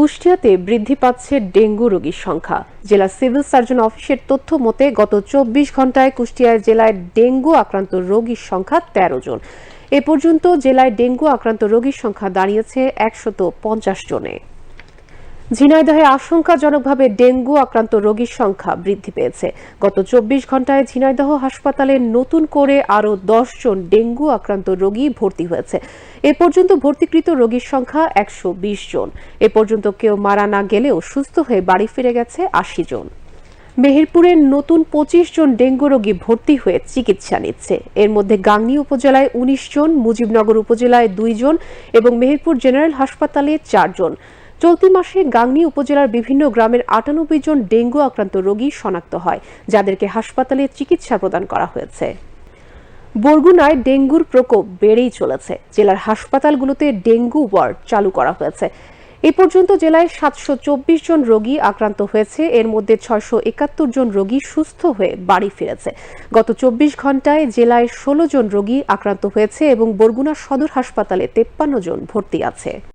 কুষ্টিয়াতে বৃদ্ধি পাচ্ছে ডেঙ্গু রোগীর সংখ্যা। জেলা সিভিল সার্জন অফিসের তথ্য মতে, গত চব্বিশ ঘন্টায় কুষ্টিয়া জেলায় ডেঙ্গু আক্রান্ত রোগীর সংখ্যা তেরো জন। এ পর্যন্ত জেলায় ডেঙ্গু আক্রান্ত রোগীর সংখ্যা দাঁড়িয়েছে একশত পঞ্চাশ জনে। ঝিনাইদহে আশঙ্কাজনকভাবে ডেঙ্গু আক্রান্ত রোগীর সংখ্যা বৃদ্ধি পেয়েছে। গত চব্বিশ ঘন্টায় ঝিনাইদহ হাসপাতালে নতুন করে আরও জন ডেঙ্গু আক্রান্ত রোগী ভর্তি হয়েছে। এ পর্যন্ত ভর্তিকৃত রোগীর সংখ্যা একশো বিশ জন। এ পর্যন্ত কেউ মারা না গেলেও সুস্থ হয়ে বাড়ি ফিরে গেছে আশি জন। মেহেরপুরের নতুন পঁচিশ জন ডেঙ্গু রোগী ভর্তি হয়ে চিকিৎসা নিচ্ছে। এর মধ্যে গাংনী উপজেলায় উনিশ জন, মুজিবনগর উপজেলায় দুই জন এবং মেহেরপুর জেনারেল হাসপাতালে চারজন চলতি মাসে গাংনী উপজেলার বিভিন্ন গ্রামের আটানব্বই জন ডেঙ্গু আক্রান্ত রোগী শনাক্ত হয়, যাদেরকে হাসপাতালে চিকিৎসা প্রদান করা হয়েছে। বরগুনায় ডেঙ্গুর প্রকোপ বেড়েই চলেছে। জেলার হাসপাতালগুলোতে ডেঙ্গু ওয়ার্ড চালু করা হয়েছে। এ পর্যন্ত জেলায় সাতশো চব্বিশ জন রোগী আক্রান্ত হয়েছে। এর মধ্যে ছয়শো একাত্তর জন রোগী সুস্থ হয়ে বাড়ি ফিরেছে। গত চব্বিশ ঘন্টায় জেলায় ষোলো জন রোগী আক্রান্ত হয়েছে এবং বরগুনা সদর হাসপাতালে তেপ্পান্ন জন ভর্তি আছে।